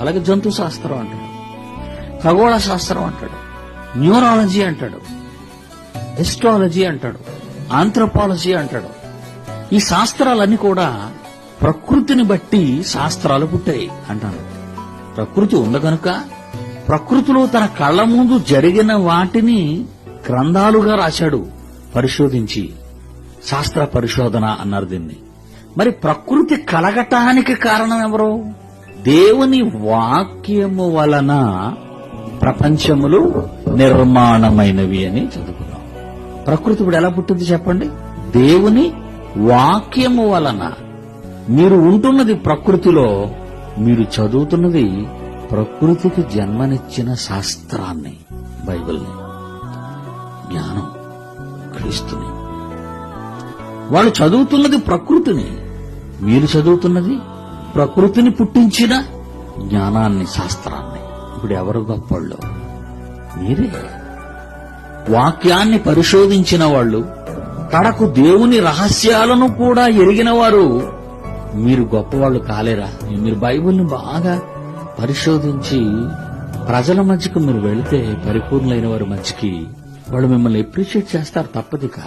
అలాగే జంతు శాస్త్రం అంటాడు. ఖగోళ శాస్త్రం అంటాడు. న్యూరాలజీ అంటాడు. ఎస్ట్రాలజీ అంటాడు. ఆంథ్రపాలజీ అంటాడు. ఈ శాస్త్రాలన్నీ కూడా ప్రకృతిని బట్టి శాస్త్రాలు పుట్టాయి అంటాను. ప్రకృతి ఉంది కనుక ప్రకృతిలో తన కళ్ళ ముందు జరిగిన వాటిని గ్రంథాలుగా రాశాడు పరిశోధించి శాస్త్ర పరిశోధన అన్నారు దీన్ని. మరి ప్రకృతి కలగటానికి కారణం ఎవరు? దేవుని వాక్యము వలన ప్రపంచములు నిర్మాణమైనవి అని చదువుకున్నాం. ప్రకృతి ఇప్పుడు ఎలా పుట్టింది చెప్పండి? దేవుని వాక్యము వలన మీరు ఉంటున్నది ప్రకృతిలో మీరు చదువుతున్నది ప్రకృతికి జన్మనిచ్చిన శాస్త్రాన్ని బైబిల్ని. జ్ఞానం క్రీస్తుని. వాళ్ళు చదువుతున్నది ప్రకృతిని మీరు చదువుతున్నది ప్రకృతిని పుట్టించిన జ్ఞానాన్ని శాస్త్రాన్ని. ఇప్పుడు ఎవరు గొప్పళ్ళు? మీరే. వాక్యాన్ని పరిశోధించిన వాళ్ళు తనకు దేవుని రహస్యాలను కూడా ఎరిగిన వారు మీరు గొప్పవాళ్ళు కాలేరా? మీరు బైబిల్ని బాగా పరిశోధించి ప్రజల మధ్యకు మీరు వెళితే పరిపూర్ణులైన వారి మధ్యకి వాళ్ళు మిమ్మల్ని అప్రిషియేట్ చేస్తారు తప్పదిగా